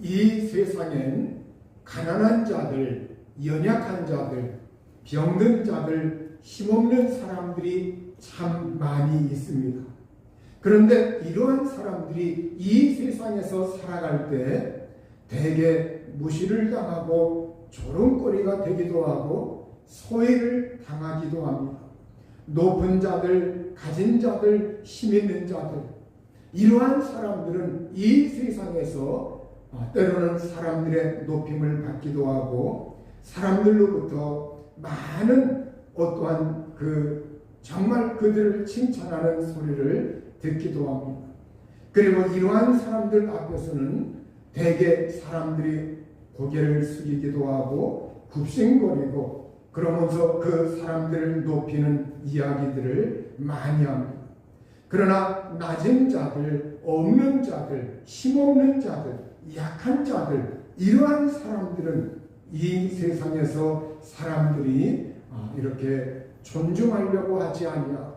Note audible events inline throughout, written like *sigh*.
이 세상엔 가난한 자들, 연약한 자들, 병든 자들, 힘없는 사람들이 참 많이 있습니다. 그런데 이러한 사람들이 이 세상에서 살아갈 때 대개 무시를 당하고 조롱거리가 되기도 하고 소외를 당하기도 합니다. 높은 자들, 가진 자들, 힘 있는 자들, 이러한 사람들은 이 세상에서 아, 때로는 사람들의 높임을 받기도 하고 사람들로부터 많은 어떠한 그 정말 그들을 칭찬하는 소리를 듣기도 합니다. 그리고 이러한 사람들 앞에서는 대개 사람들이 고개를 숙이기도 하고 굽신거리고 그러면서 그 사람들을 높이는 이야기들을 많이 합니다. 그러나 낮은 자들, 없는 자들, 힘없는 자들, 약한 자들, 이러한 사람들은 이 세상에서 사람들이 아, 이렇게 존중하려고 하지 아니하.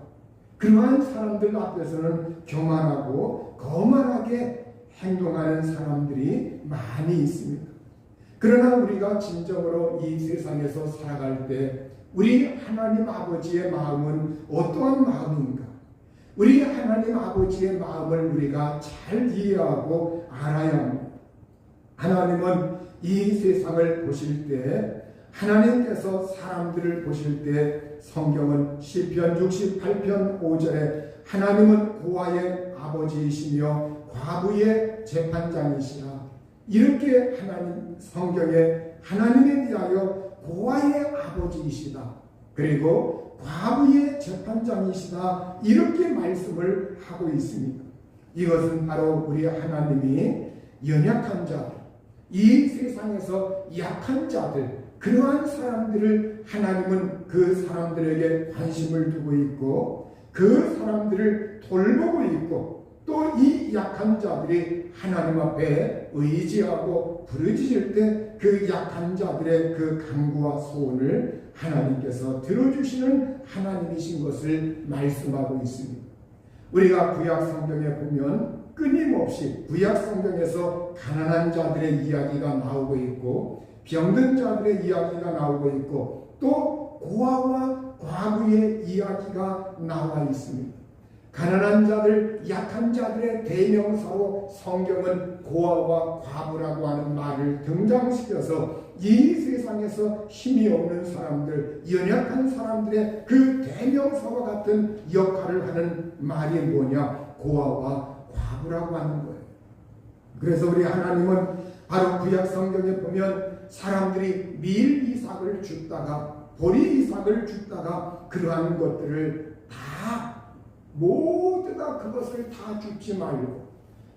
그러한 사람들 앞에서는 교만하고 거만하게 행동하는 사람들이 많이 있습니다. 그러나 우리가 진정으로 이 세상에서 살아갈 때 우리 하나님 아버지의 마음은 어떠한 마음인가? 우리 하나님 아버지의 마음을 우리가 잘 이해하고 알아야 합니다. 하나님은 이 세상을 보실 때 하나님께서 사람들을 보실 때 성경은 시편 68편 5절에 하나님은 고아의 아버지이시며 과부의 재판장이시라. 이렇게 하나님 성경에 하나님에 대하여 고아의 아버지이시다. 그리고 과부의 재판장이시다. 이렇게 말씀을 하고 있습니다. 이것은 바로 우리 하나님이 연약한 자들, 이 세상에서 약한 자들, 그러한 사람들을 하나님은 그 사람들에게 관심을 두고 있고 그 사람들을 돌보고 있고 또 이 약한 자들이 하나님 앞에 의지하고 부르짖을 때 그 약한 자들의 그 간구와 소원을 하나님께서 들어주시는 하나님이신 것을 말씀하고 있습니다. 우리가 구약 성경에 보면 끊임없이 구약 성경에서 가난한 자들의 이야기가 나오고 있고 병든 자들의 이야기가 나오고 있고 또 고아와 과부의 이야기가 나와 있습니다. 가난한 자들, 약한 자들의 대명사로 성경은 고아와 과부라고 하는 말을 등장시켜서 이 세상에서 힘이 없는 사람들, 연약한 사람들의 그 대명사와 같은 역할을 하는 말이 뭐냐? 고아와 과부라고 하는 거예요. 그래서 우리 하나님은 바로 구약 성경에 보면 사람들이 밀 이삭을 줍다가 보리 이삭을 줍다가 그러한 것들을 다 모두 다 그것을 다 줍지 말고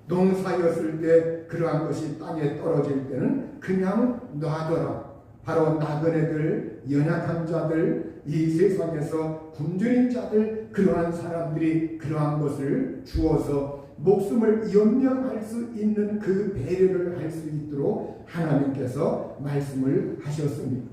농사였을 때 그러한 것이 땅에 떨어질 때는 그냥 놔둬라. 바로 나그네들, 연약한 자들, 이 세상에서 굶주린 자들, 그러한 사람들이 그러한 것을 주어서 목숨을 연명할 수 있는 그 배려를 할 수 있도록 하나님께서 말씀을 하셨습니다.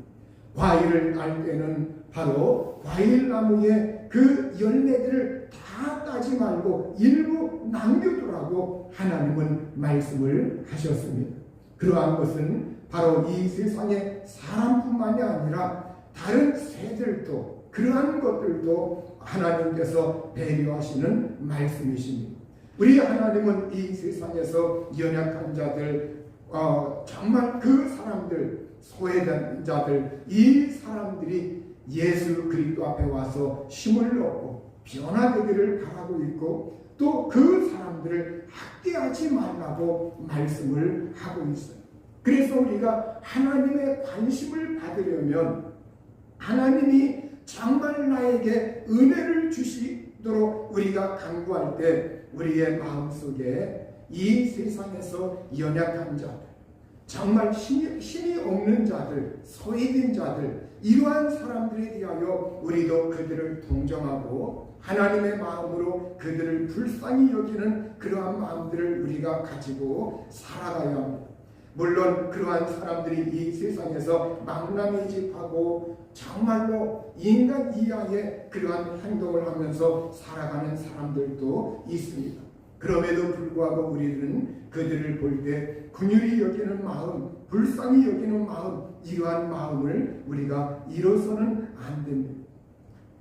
과일을 딸 때는 바로 과일 나무의 그 열매들을 다 따지 말고 일부 남겨두라고 하나님은 말씀을 하셨습니다. 그러한 것은 바로 이 세상의 사람뿐만이 아니라 다른 새들도 그러한 것들도 하나님께서 배려하시는 말씀이십니다. 우리 하나님은 이 세상에서 연약한 자들, 어, 정말 그 사람들, 소외된 자들, 이 사람들이 예수 그리스도 앞에 와서 힘을 얻고 변화되기를 바라고 있고 또 그 사람들을 학대하지 말라고 말씀을 하고 있어요. 그래서 우리가 하나님의 관심을 받으려면 하나님이 정말 나에게 은혜를 주시 도록 우리가 간구할 때 우리의 마음속에 이 세상에서 연약한 자들, 정말 힘이, 힘이 없는 자들, 소외된 자들, 이러한 사람들에 대하여 우리도 그들을 동정하고 하나님의 마음으로 그들을 불쌍히 여기는 그러한 마음들을 우리가 가지고 살아가야 합니다. 물론 그러한 사람들이 이 세상에서 망나니집하고 정말로 인간 이하의 그러한 행동을 하면서 살아가는 사람들도 있습니다. 그럼에도 불구하고 우리는 그 그들을 볼때 긍휼히 여기는 마음, 불쌍히 여기는 마음, 이러한 마음을 우리가 잃어서는 안 됩니다.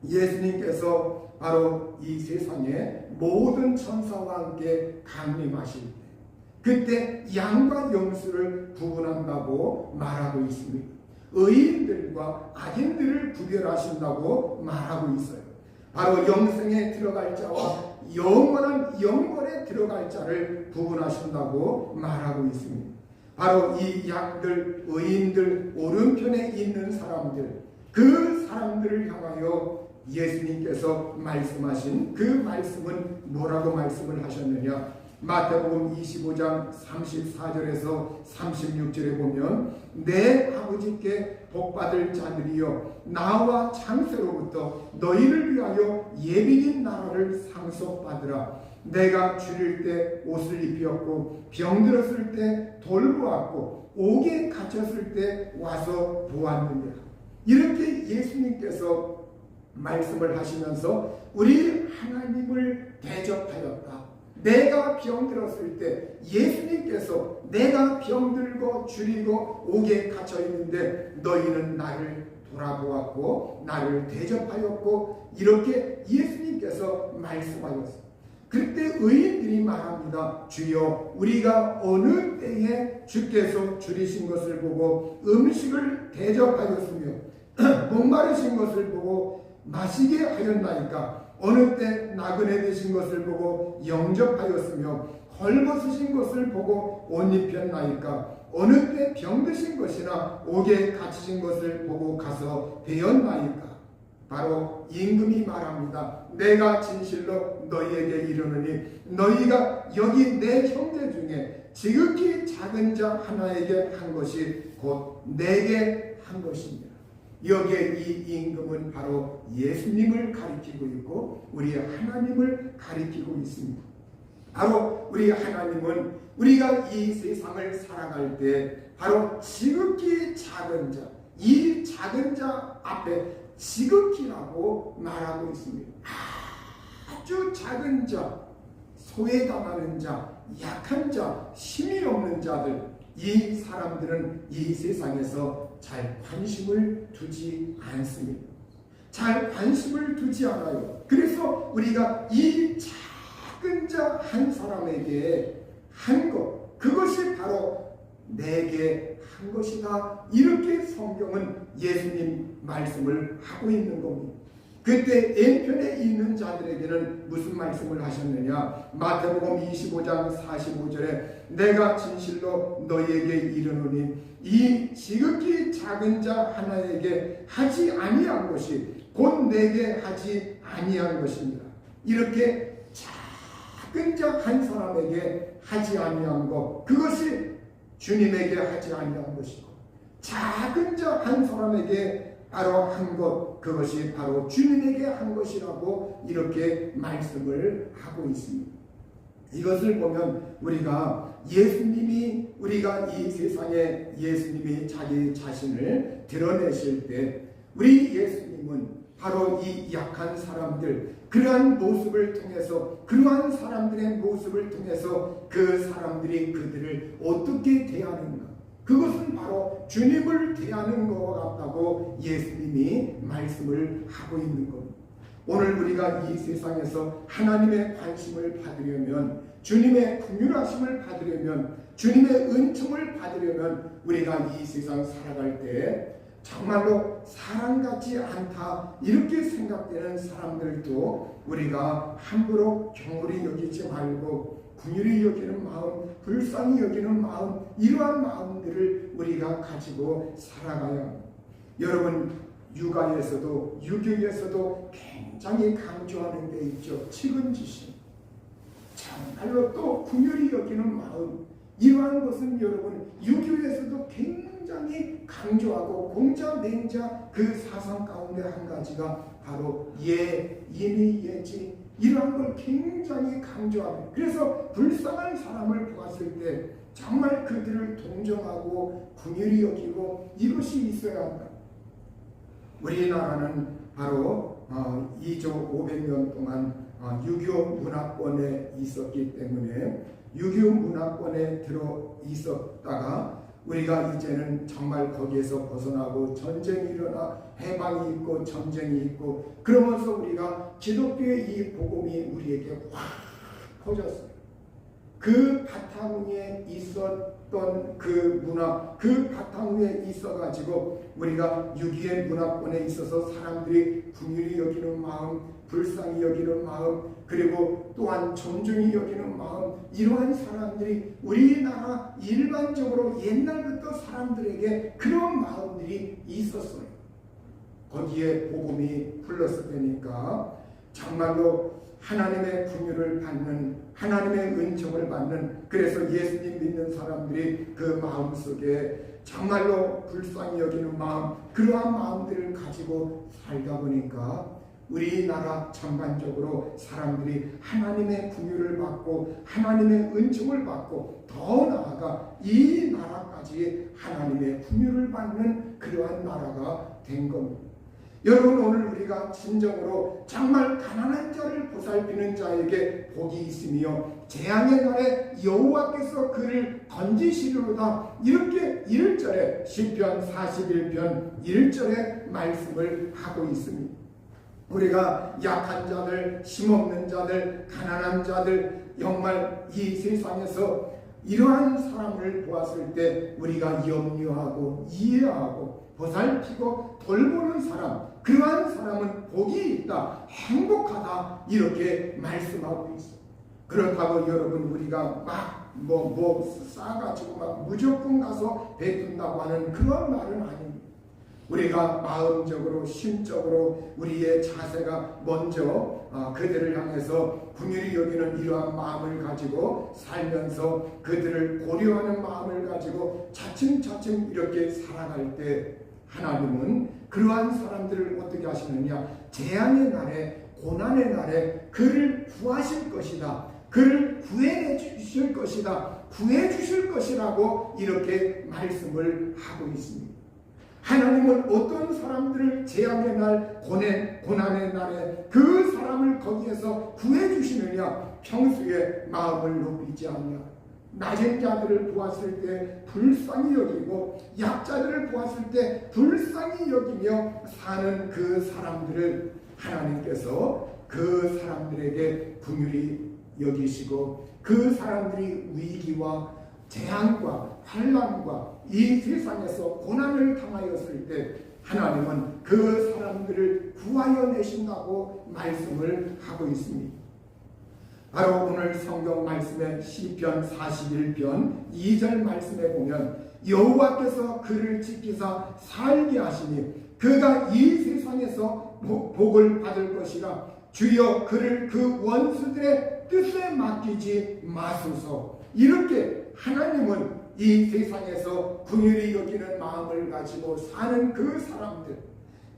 예수님께서 바로 이 세상에 모든 천사와 함께 강림하실 때 그때 양과 영수를 구분한다고 말하고 있습니다. 의인들과 악인들을 구별하신다고 말하고 있어요. 바로 영생에 들어갈 자와 영원한 영원에 들어갈 자를 구분하신다고 말하고 있습니다. 바로 이 양들, 의인들, 오른편에 있는 사람들, 그 사람들을 향하여 예수님께서 말씀하신 그 말씀은 뭐라고 말씀을 하셨느냐? 마태복음 25장 34절에서 36절에 보면 내 아버지께 복받을 자들이여 나와 창세로부터 너희를 위하여 예비인 나라를 상속받으라 내가 줄일 때 옷을 입혔고 병들었을 때 돌보았고 옥에 갇혔을 때 와서 보았느니라 이렇게 예수님께서 말씀을 하시면서 우리 하나님을 대접하였다. 내가 병들었을 때 예수님께서 내가 병들고 줄이고 옥에 갇혀 있는데 너희는 나를 돌아보았고 나를 대접하였고 이렇게 예수님께서 말씀하셨습니다. 그때 의인들이 말합니다. 주여 우리가 어느 때에 주께서 줄이신 것을 보고 음식을 대접하였으며 *clears throat* 목마르신 것을 보고 마시게 하였나이까 어느 때 나그네 되신 것을 보고 영접하였으며 헐벗으신 것을 보고 옷 입혔나이까 어느 때 병드신 것이나 옥에 갇히신 것을 보고 가서 배웠나이까 바로 임금이 말합니다. 내가 진실로 너희에게 이르노니 너희가 여기 내 형제 중에 지극히 작은 자 하나에게 한 것이 곧 내게 한 것입니다. 여기에 이 임금은 바로 예수님을 가리키고 있고 우리 하나님을 가리키고 있습니다. 바로 우리 하나님은 우리가 이 세상을 살아갈 때 바로 지극히 작은 자, 이 작은 자 앞에 지극히라고 말하고 있습니다. 아주 작은 자, 소외당하는 자, 약한 자, 힘이 없는 자들, 이 사람들은 이 세상에서 잘 관심을 두지 않습니다. 잘 관심을 두지 않아요. 그래서 우리가 이 작은 자 한 사람에게 한 것, 그것이 바로 내게 한 것이다. 이렇게 성경은 예수님 말씀을 하고 있는 겁니다. 그때 N편에 있는 자들에게는 무슨 말씀을 하셨느냐? 마태복음 25장 45절에 내가 진실로 너희에게 이르노니 이 지극히 작은 자 하나에게 하지 아니한 것이 곧 내게 하지 아니한 것입니다. 이렇게 작은 자 한 사람에게 하지 아니한 것 그것이 주님에게 하지 아니한 것이고 작은 자 한 사람에게 바로 한 것, 그것이 바로 주님에게 한 것이라고 이렇게 말씀을 하고 있습니다. 이것을 보면 우리가 예수님이 우리가 이 세상에 예수님이 자기 자신을 드러내실 때 우리 예수님은 바로 이 약한 사람들 그러한 모습을 통해서 그러한 사람들의 모습을 통해서 그 사람들이 그들을 어떻게 대하는가 그것은 바로 주님을 대하는 것과 같다고 예수님이 말씀을 하고 있는 겁니다. 오늘 우리가 이 세상에서 하나님의 관심을 받으려면 주님의 긍휼하심을 받으려면 주님의 은총을 받으려면 우리가 이 세상 살아갈 때 정말로 사람 같지 않다 이렇게 생각되는 사람들도 우리가 함부로 경홀히 여기지 말고 긍휼히 여기는 마음, 불쌍히 여기는 마음, 이러한 마음들을 우리가 가지고 합니다. 여러분 육아에서도 유교에서도 굉장히 강조하는 게 있죠. 측은지심. 정말로 또 긍휼히 여기는 마음. 이러한 것은 여러분 유교에서도 굉장히 강조하고 공자 맹자 그 사상 가운데 한 가지가 바로 예, 인의 예지 이러한 걸 굉장히 강조합니다. 그래서 불쌍한 사람을 보았을 때 정말 그들을 동정하고 긍휼히 여기고 이것이 있어야 한다. 우리나라는 바로 어, 2조 500년 동안 어, 유교 문화권에 있었기 때문에 6.25 문화권에 들어 있었다가 우리가 이제는 정말 거기에서 벗어나고 전쟁이 일어나 해방이 있고 전쟁이 있고 그러면서 우리가 기독교의 이 복음이 우리에게 확 퍼졌어요. 그 바탕 위에 있었던 그 문화, 그 바탕 위에 있어가지고 우리가 6.25의 문화권에 있어서 사람들이 궁휼히 여기는 마음, 불쌍히 여기는 마음, 그리고 또한 존중히 여기는 마음, 이러한 사람들이 우리나라 일반적으로 옛날부터 사람들에게 그런 마음들이 있었어요. 거기에 복음이 플러스 되니까 정말로 하나님의 긍휼을 받는 하나님의 은총을 받는 그래서 예수님 믿는 사람들이 그 마음 속에 정말로 불쌍히 여기는 마음 그러한 마음들을 가지고 살다 보니까 우리나라 전반적으로 사람들이 하나님의 긍휼을 받고 하나님의 은총을 받고 더 나아가 이 나라까지 하나님의 긍휼을 받는 그러한 나라가 된 겁니다. 여러분 오늘 우리가 진정으로 정말 가난한 자를 보살피는 자에게 복이 있으며 재앙의 날에 여호와께서 그를 건지시리로다 이렇게 1절에 시편 41편 1절에 말씀을 하고 있습니다. 우리가 약한 자들, 힘없는 자들, 가난한 자들 정말 이 세상에서 이러한 사람을 보았을 때 우리가 염려하고 이해하고 보살피고 돌보는 사람 그러한 사람은 복이 있다 행복하다 이렇게 말씀하고 있어 그렇다고 여러분 우리가 막 뭐뭐 뭐 싸가지고 막 무조건 가서 베푼다고 하는 그런 말은 아닙니다 우리가 마음적으로 심적으로 우리의 자세가 먼저 어, 그들을 향해서 궁휼히 여기는 이러한 마음을 가지고 살면서 그들을 고려하는 마음을 가지고 차츰차츰 이렇게 살아갈 때 하나님은 그러한 사람들을 어떻게 하시느냐 재앙의 날에 고난의 날에 그를 구하실 것이다. 그를 구해 주실 것이다. 구해 주실 것이라고 이렇게 말씀을 하고 있습니다. 하나님은 어떤 사람들을 재앙의 날, 고난, 고난의 날에 그 사람을 거기에서 구해 주시느냐? 평소에 마음을 높이지 않냐? 낮은 자들을 보았을 때 불쌍히 여기고 약자들을 보았을 때 불쌍히 여기며 사는 그 사람들을 하나님께서 그 사람들에게 긍휼히 여기시고 그 사람들이 위기와 재앙과 환란과 이 세상에서 고난을 당하였을 때 하나님은 그 사람들을 구하여 내신다고 말씀을 하고 있습니다. 바로 오늘 성경 말씀의 시편 41편 2절 말씀에 보면 여호와께서 그를 지키사 살게 하시니 그가 이 세상에서 복을 받을 것이라 주여 그를 그 원수들의 뜻에 맡기지 마소서 이렇게 하나님은 이 세상에서 궁휼히 여기는 마음을 가지고 사는 그 사람들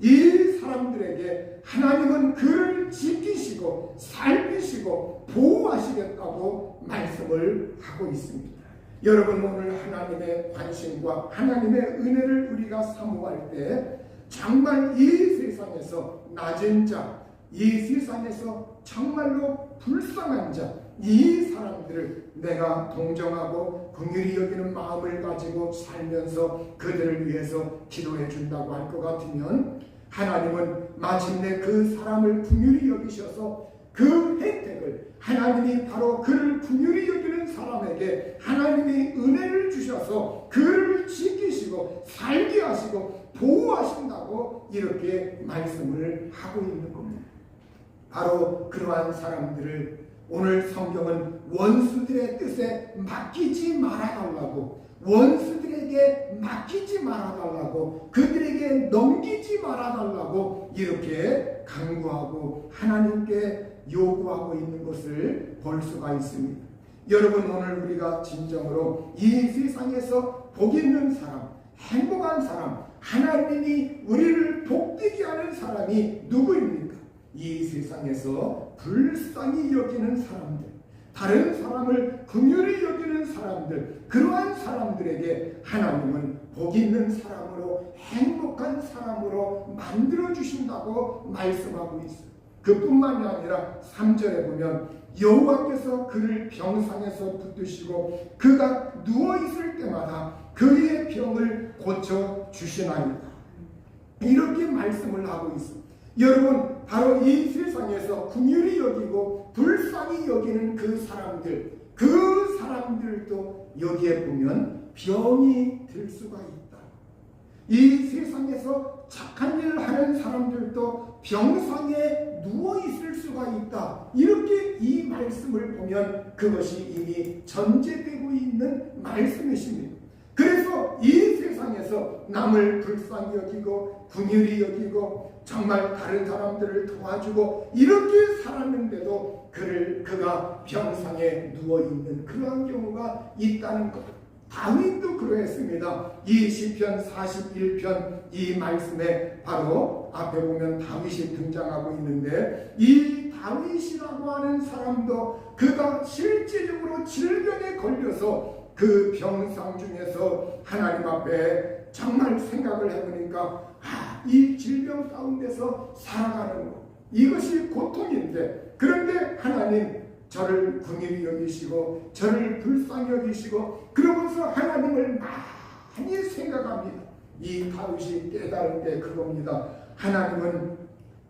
이 사람들에게 하나님은 그를 지키시고 살피시고 보호하시겠다고 말씀을 하고 있습니다. 여러분 오늘 하나님의 관심과 하나님의 은혜를 우리가 사모할 때 정말 이 세상에서 낮은 자, 이 세상에서 정말로 불쌍한 자, 이 사람들을 내가 동정하고 긍휼히 여기는 마음을 가지고 살면서 그들을 위해서 기도해 준다고 할 것 같으면 하나님은 마침내 그 사람을 긍휼히 여기셔서 그 혜택을 하나님이 바로 그를 긍휼히 여기는 사람에게 하나님이 은혜를 주셔서 그를 지키시고 살게 하시고 보호하신다고 이렇게 말씀을 하고 있는 겁니다. 바로 그러한 사람들을 오늘 성경은 원수들의 뜻에 맡기지 말아달라고 원수들에게 맡기지 말아달라고 그들에게 넘기지 말아달라고 이렇게 강구하고 하나님께 요구하고 있는 것을 볼 수가 있습니다. 여러분 오늘 우리가 진정으로 이 세상에서 복 있는 사람, 행복한 사람, 하나님이 우리를 복되게 하는 사람이 누구입니까? 이 세상에서 불쌍히 여기는 사람들, 다른 사람을 긍휼히 여기는 사람들, 그러한 사람들에게 하나님은 복 있는 사람으로 행복한 사람으로 만들어 주신다고 말씀하고 있어요. 그뿐만이 아니라 3절에 보면 여호와께서 그를 병상에서 붙드시고 그가 누워 있을 때마다 그의 병을 고쳐 주시나이다. 이렇게 말씀을 하고 있습니다. 여러분 바로 이 세상에서 궁휼히 여기고 불쌍히 여기는 그 사람들 그 사람들도 여기에 보면 병이 들 수가 있다. 이 세상에서 착한 일을 하는 사람들도 병상에 누워 있을 수가 있다. 이렇게 이 말씀을 보면 그것이 이미 전제되고 있는 말씀이십니다. 그래서 이 세상에서 남을 불쌍히 여기고 궁휼히 여기고 정말 다른 사람들을 도와주고 이렇게 살았는데도 그를 그가 병상에 누워 있는 그러한 경우가 있다는 것. 다윗도 그러했습니다. 이 시편 41편 이 말씀에 바로 앞에 보면 다윗이 등장하고 있는데 이 다윗이라고 하는 사람도 그가 실제적으로 질병에 걸려서 그 병상 중에서 하나님 앞에 정말 생각을 해보니까 아, 이 질병 가운데서 살아가는 것 이것이 고통인데 그런데 하나님 저를 궁일히 여기시고 저를 불쌍히 여기시고 그러면서 하나님을 많이 생각합니다. 이 다윗이 깨달을 때 그겁니다. 하나님은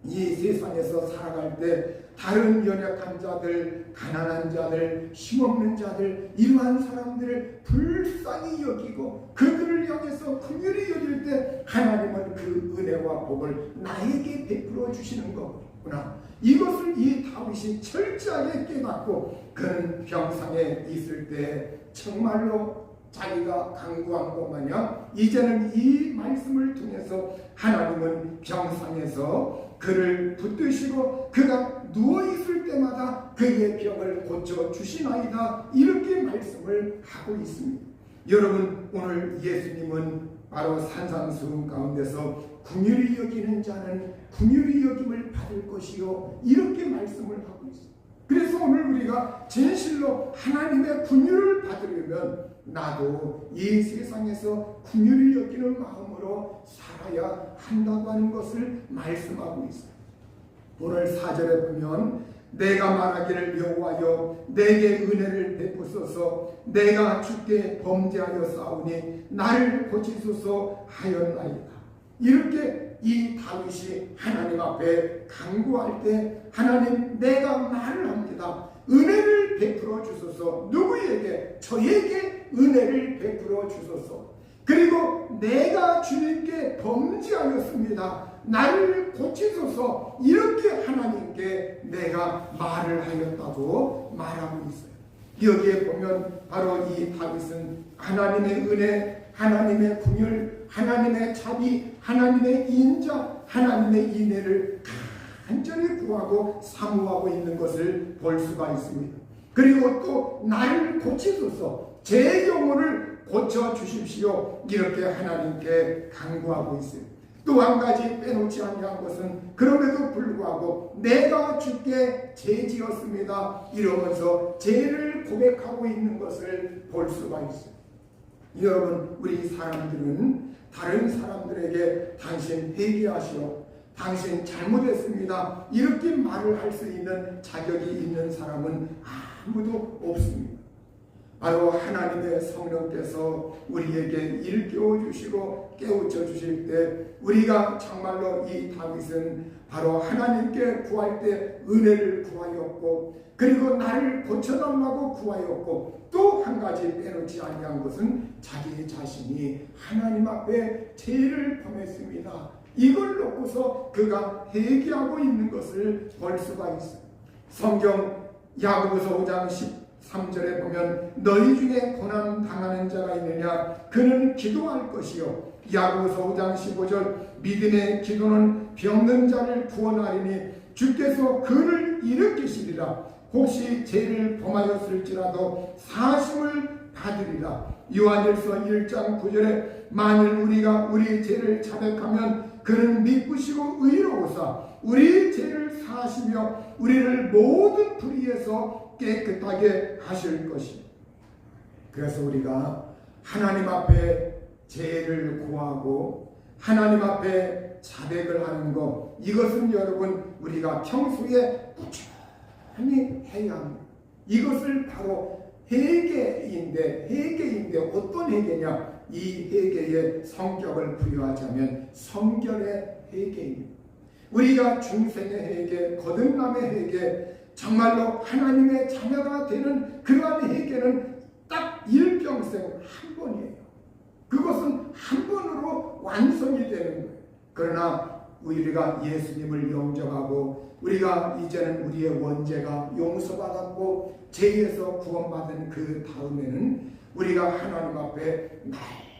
이 세상에서 살아갈 때 다른 연약한 자들, 가난한 자들, 힘없는 자들 이러한 사람들을 불쌍히 여기고 그들을 향해서 긍휼히 여길 때 하나님은 그 은혜와 복을 나에게 베풀어 주시는 거구나. 이것을 이 다윗이 철저하게 깨닫고 그는 병상에 있을 때 정말로 자기가 강구한 것 마냥 이제는 이 말씀을 통해서 하나님은 병상에서 그를 붙드시고 그가 누워 있을 때마다 그의 병을 고쳐 주시나이다 이렇게 말씀을 하고 있습니다. 여러분 오늘 예수님은 바로 산산수훈 가운데서 궁휼히 여기는 자는 궁휼히 여김을 받을 것이요 이렇게 말씀을 하고 있습니다. 그래서 오늘 우리가 진실로 하나님의 궁휼을 받으려면 나도 이 세상에서 궁휼히 여기는 마음으로 살아야 한다고 하는 것을 말씀하고 있어요. 오늘 사절에 보면 내가 말하기를 여호와여 내게 은혜를 베푸소서 내가 주께 범죄하여 싸우니 나를 고치소서 하였나이다. 이렇게 이 다윗이 하나님 앞에 간구할 때 하나님 내가 말을 합니다. 은혜를 베풀어 주소서 누구에게 저에게 은혜를 베풀어 주소서 그리고 내가 주님께 범죄하였습니다. 나를 고치소서 이렇게 하나님께 내가 말을 하였다고 말하고 있어요. 여기에 보면 바로 이 다윗은 하나님의 은혜, 하나님의 궁율, 하나님의 자비, 하나님의 인자, 하나님의 인애를 간절히 구하고 사모하고 있는 것을 볼 수가 있습니다. 그리고 또 나를 고치소서 제 영혼을 고쳐 주십시오. 이렇게 하나님께 간구하고 있어요. 또한 가지 빼놓지 아니한 것은 그럼에도 불구하고 내가 주께 죄지었습니다. 이러면서 죄를 고백하고 있는 것을 볼 수가 있어요. 여러분 우리 사람들은 다른 사람들에게 당신 회개하시오. 당신 잘못했습니다. 이렇게 말을 할 수 있는 자격이 있는 사람은 아무도 없습니다. 바로 하나님의 성령께서 우리에게 일깨워 주시고 깨우쳐 주실 때 우리가 정말로 이 다윗은 바로 하나님께 구할 때 은혜를 구하였고 그리고 나를 고쳐달라고 구하였고 또 한 가지 빼놓지 아니한 것은 자기 자신이 하나님 앞에 죄를 범했습니다. 이걸 놓고서 그가 회개하고 있는 것을 볼 수가 있어요. 성경 야고보서 5장 13절에 보면 너희 중에 고난 당하는 자가 있느냐? 그는 기도할 것이요. 야고보서 5장 15절 믿음의 기도는 병든 자를 구원하리니 주께서 그를 일으키시리라. 혹시 죄를 범하였을지라도 사심을 받으리라. 요한일서 1장 9절에 만일 우리가 우리 죄를 자백하면 그는 믿으시고 의로우사 우리 죄를 사시며 우리를 모든 불의에서 깨끗하게 하실 것이. 그래서 우리가 하나님 앞에 죄를 구하고 하나님 앞에 자백을 하는 것 이것은 여러분 우리가 평소에 꾸준히 해야 합니다. 이것을 바로 회개인데 회개인데 어떤 회개냐? 이 회개의 성격을 부여하자면 성결의 회개입니다. 우리가 중생의 회개, 거듭남의 회개, 정말로 하나님의 자녀가 되는 그러한 회개는 딱 일평생 한 번이에요. 그것은 한 번으로 완성이 되는 거예요. 그러나 우리가 예수님을 영접하고 우리가 이제는 우리의 원죄가 용서받았고 죄에서 구원받은 그 다음에는 우리가 하나님 앞에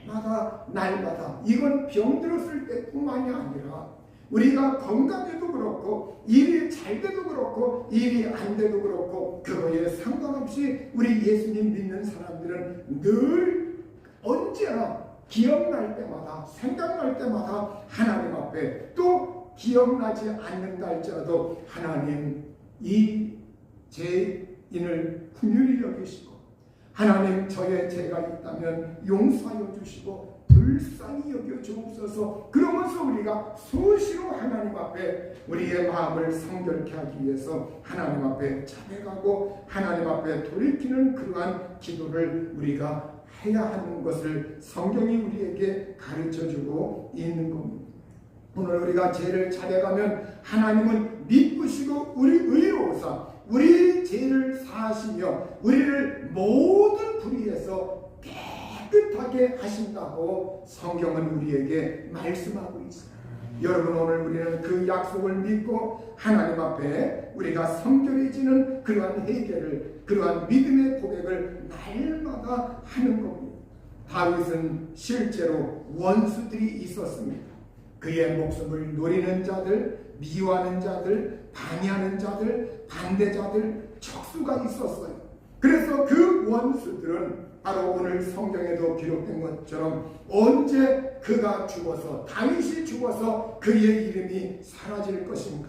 날마다 날마다 이건 병들었을 때뿐만이 아니라 우리가 건강해도 그렇고 일이 잘 돼도 그렇고 일이 안 돼도 그렇고 그거에 상관없이 우리 예수님 믿는 사람들은 늘 언제나 기억날 때마다 생각날 때마다 하나님 앞에 또 기억나지 않는다 할지라도 하나님 이 죄인을 긍휼히 여기시고 하나님 저의 죄가 있다면 용서하여 주시고 불쌍히 여겨 주옵소서 그러면서 우리가 수시로 하나님 앞에 우리의 마음을 성결케 하기 위해서 하나님 앞에 자백하고 하나님 앞에 돌이키는 그러한 기도를 우리가 해야 하는 것을 성경이 우리에게 가르쳐 주고 있는 겁니다. 오늘 우리가 죄를 자백하면 하나님은 믿으시고 우리 의로우사 우리 죄를 사하시며 우리를 모든 불의에서 깨끗하게 하신다고 성경은 우리에게 말씀하고 있습니다. 여러분 오늘 우리는 그 약속을 믿고 하나님 앞에 우리가 성결해지는 그러한 회개를 그러한 믿음의 고백을 날마다 하는 겁니다. 다윗은 실제로 원수들이 있었습니다. 그의 목숨을 노리는 자들, 미워하는 자들, 방해하는 자들, 반대자들 척수가 있었어요. 그래서 그 원수들은 바로 오늘 성경에도 기록된 것처럼 언제 그가 죽어서 다윗이 죽어서 그의 이름이 사라질 것인가?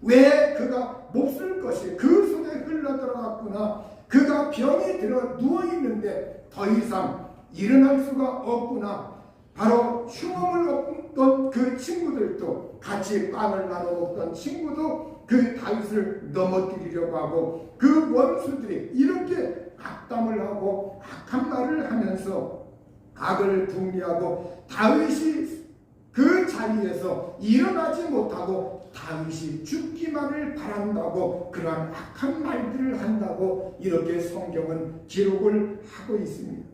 왜 그가 몹쓸 것이 그 속에 흘러 들어갔구나? 그가 병이 들어 누워 있는데 더 이상 일어날 수가 없구나. 바로 흉음을 얻던 그 친구들도 같이 빵을 나눠 먹던 친구도 그 다윗을 넘어뜨리려고 하고 그 원수들이 이렇게 악담을 하고 악한 말을 하면서 악을 궁리하고 다윗이 그 자리에서 일어나지 못하고 다윗이 죽기만을 바란다고 그러한 악한 말들을 한다고 이렇게 성경은 기록을 하고 있습니다.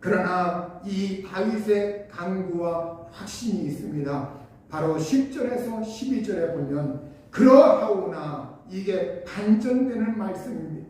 그러나 이 다윗의 강구와 확신이 있습니다. 바로 10절에서 12절에 보면 그러하오나 이게 반전되는 말씀입니다.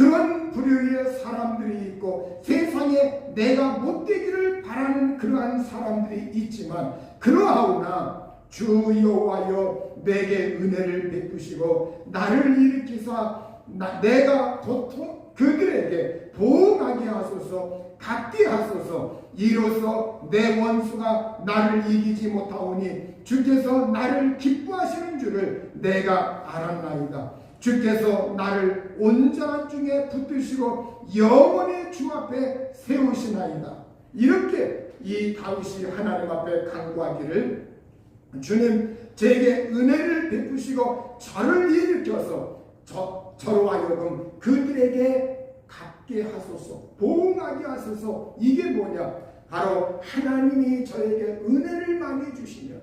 그런 부류의 사람들이 있고 세상에 내가 못되기를 바라는 그러한 사람들이 있지만 그러하오나 주 여호와여 내게 은혜를 베푸시고 나를 일으키사 나, 내가 고통 그들에게 보응하게 하소서 갖게 하소서. 이로써 내 원수가 나를 이기지 못하오니 주께서 나를 기뻐하시는 줄을 내가 알았나이다 주께서 나를 온전한 중에 붙드시고 영원히 주 앞에 세우시나이다. 이렇게 이 다윗이 하나님 앞에 간구하기를 주님 제게 은혜를 베푸시고 저를 일으켜서 저, 저로 하여금 그들에게 갚게 하소서 보응하게 하소서. 이게 뭐냐? 바로 하나님이 저에게 은혜를 많이 주시면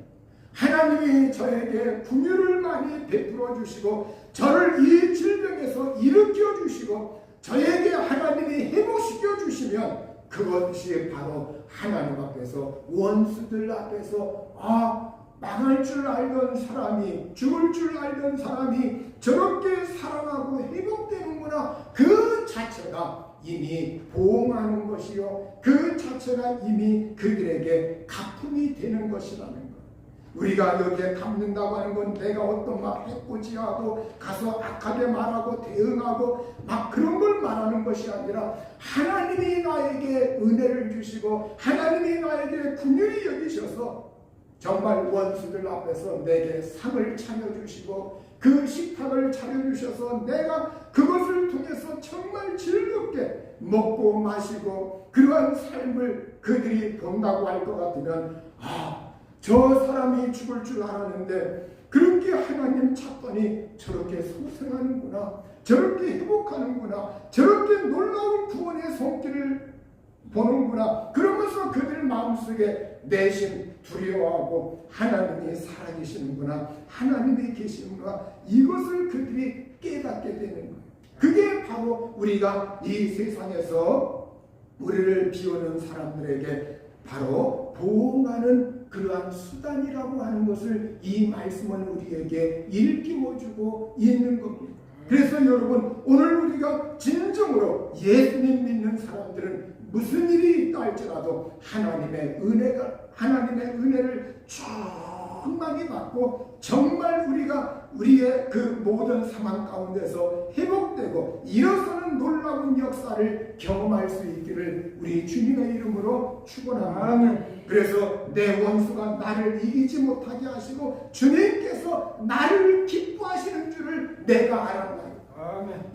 하나님이 저에게 궁유를 많이 베풀어 주시고 저를 이 질병에서 일으켜 주시고 저에게 하나님이 회복시켜 주시면 그것이 바로 하나님 앞에서 원수들 앞에서 아 망할 줄 알던 사람이 죽을 줄 알던 사람이 저렇게 살아나고 회복되는구나. 그 자체가 이미 보응하는 것이요. 그 자체가 이미 그들에게 가품이 되는 것이라는 것 우리가 여기에 갚는다고 하는 건 내가 어떤 막 해코지하고 가서 악하게 말하고 대응하고 막 그런 걸 말하는 것이 아니라 하나님이 나에게 은혜를 주시고 하나님이 나에게 궁휼히 여기셔서 정말 원수들 앞에서 내게 상을 차려주시고 그 식탁을 차려주셔서 내가 그것을 통해서 정말 즐겁게 먹고 마시고 그러한 삶을 그들이 본다고 할 것 같으면 아 저 사람이 죽을 줄 알았는데 그렇게 하나님 찾더니 저렇게 소생하는구나. 저렇게 회복하는구나. 저렇게 놀라운 구원의 손길을 보는구나. 그러면서 그들 마음속에 내심 두려워하고 하나님이 살아계시는구나. 하나님이 계시는구나. 이것을 그들이 깨닫게 되는 거예요. 그게 바로 우리가 이 세상에서 우리를 비우는 사람들에게 바로 보호하는 그러한 수단이라고 하는 것을 이 말씀은 우리에게 일깨워주고 있는 겁니다. 그래서 여러분 오늘 우리가 진정으로 예수님 믿는 사람들은 무슨 일이 있다 할지라도 하나님의 은혜가 하나님의 은혜를 충만히 받고 정말 우리가 우리의 그 모든 상황 가운데서 회복되고 일어서는 놀라운 역사를 경험할 수 있기를 우리 주님의 이름으로 축원합니다. 그래서 내 원수가 나를 이기지 못하게 하시고 주님께서 나를 기뻐하시는 줄을 내가 알았나요?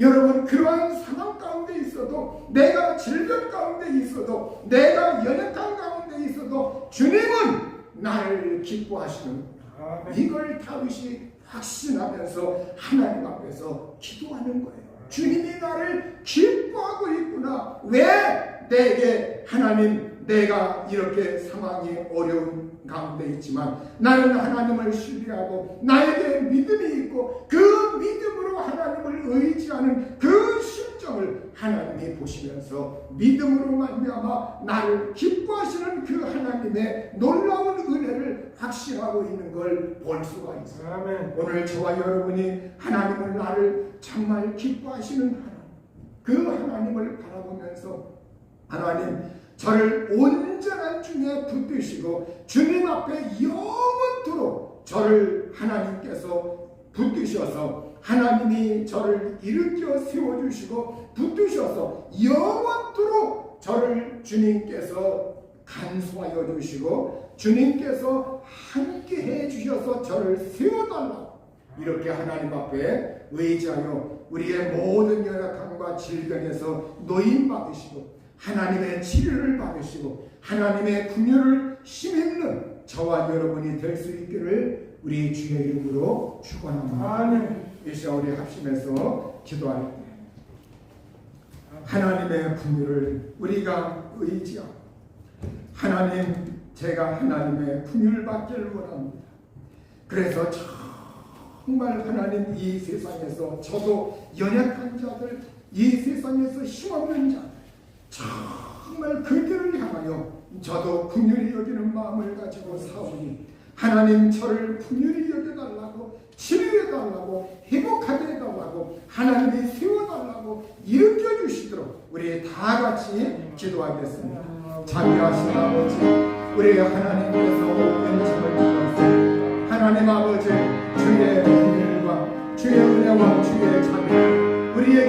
여러분 그러한 상황 가운데 있어도 내가 질병 가운데 있어도 내가 연약한 가운데 있어도 주님은 나를 기뻐하시는 이걸 다윗이 확신하면서 하나님 앞에서 기도하는 거예요. 주님이 나를 기뻐하고 있구나. 왜 내게 하나님 내가 이렇게 상황이 어려운 가운데 있지만 나는 하나님을 신뢰하고 나에게 믿음이 있고 그 믿음으로 하나님을 의지하는 그 심정을 하나님이 보시면서 믿음으로 말미암아 나를 기뻐하시는 그 하나님의 놀라운 은혜를 확신하고 있는 걸 볼 수가 있어요. 아멘. 오늘 저와 여러분이 하나님을 나를 정말 기뻐하시는 하나님, 그 하나님을 바라보면서 하나님 저를 온전한 중에 붙드시고 주님 앞에 영원토록 저를 하나님께서 붙드셔서 하나님이 저를 일으켜 세워주시고 붙드셔서 영원토록 저를 주님께서 간수하여 주시고 주님께서 함께 해 주셔서 저를 세워달라고 이렇게 하나님 앞에 의지하여 우리의 모든 연약함과 질병에서 노임 받으시고 하나님의 치료를 받으시고 하나님의 궁유를 힘입는 저와 여러분이 될 수 있기를 우리 주의 이름으로 축원합니다. 이 시간 우리 합심해서 기도할 때 하나님의 풍요를 우리가 의지하고 하나님 제가 하나님의 풍요를 받기를 원합니다. 그래서 정말 하나님 이 세상에서 저도 연약한 자들 이 세상에서 힘없는 자들 정말 그들을 향하여 저도 긍휼히 여기는 마음을 가지고 사오니 하나님 저를 긍휼히 여겨달라고 치료해달라고 회복하게 해달라고 하나님이 세워달라고 일으켜 주시도록 우리 다 같이 기도하겠습니다. 자비하신 아버지 우리 하나님께서 점을 주셨습니다. 하나님 아버지 주의 긍휼과 주의 은혜와 주의 자비 우리의